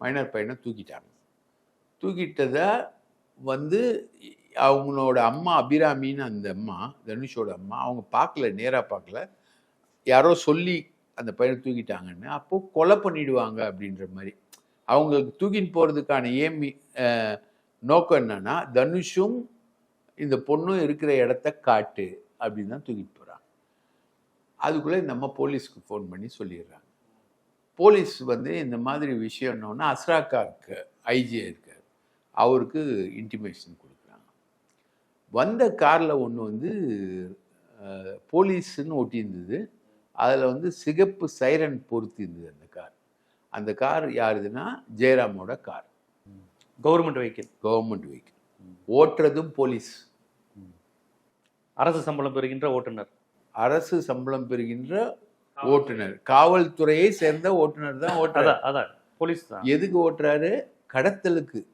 Minor பையனை தூக்கிட்டாங்க. தூக்கிட்டதை வந்து அவங்களோட அம்மா அபிராமின்னு அந்த அம்மா தனுஷோட அம்மா அவங்க பார்க்கல நேராக பார்க்கல. யாரோ சொல்லி அந்த பையனை தூக்கிட்டாங்கன்னு அப்போது கொலை பண்ணிடுவாங்க அப்படின்ற மாதிரி. அவங்களுக்கு தூக்கின்னு போகிறதுக்கான ஏமி நோக்கம் என்னன்னா தனுஷும் இந்த பொண்ணும் இருக்கிற இடத்த காட்டு அப்படின்னு தான் தூக்கிட்டு போகிறாங்க அதுக்குள்ளே இந்த அம்மா போலீஸ்க்கு ஃபோன் பண்ணி சொல்லிடுறாங்க. போலீஸ் வந்து இந்த மாதிரி விஷயம்னோன்னா அஸ்ராக்காருக்கு ஐஜி இருக்கார் அவருக்கு இன்டிமேஷன் கொடுக்குறாங்க. வந்த காரில் ஒன்று வந்து அஹ், போலீஸ்னு ஒட்டியிருந்தது. அதில் வந்து சிகப்பு சைரன் பொருத்தி இருந்தது அந்த கார். அந்த கார் யாருதுன்னா ஜெயராமோட car. Government vehicle government vehicle ஓட்டுறதும் police. அரசு சம்பளம் பெறுகின்ற ஓட்டுநர். அரசு சம்பளம் பெறுகின்ற ஓட்டுநர். காவல்துறையை சேர்ந்த ஓட்டுநர் தான் ஓட்டுறாரு. அதான். போலீஸ் தான். எதுக்கு ஓட்டுறாரு? கடத்தலுக்கு.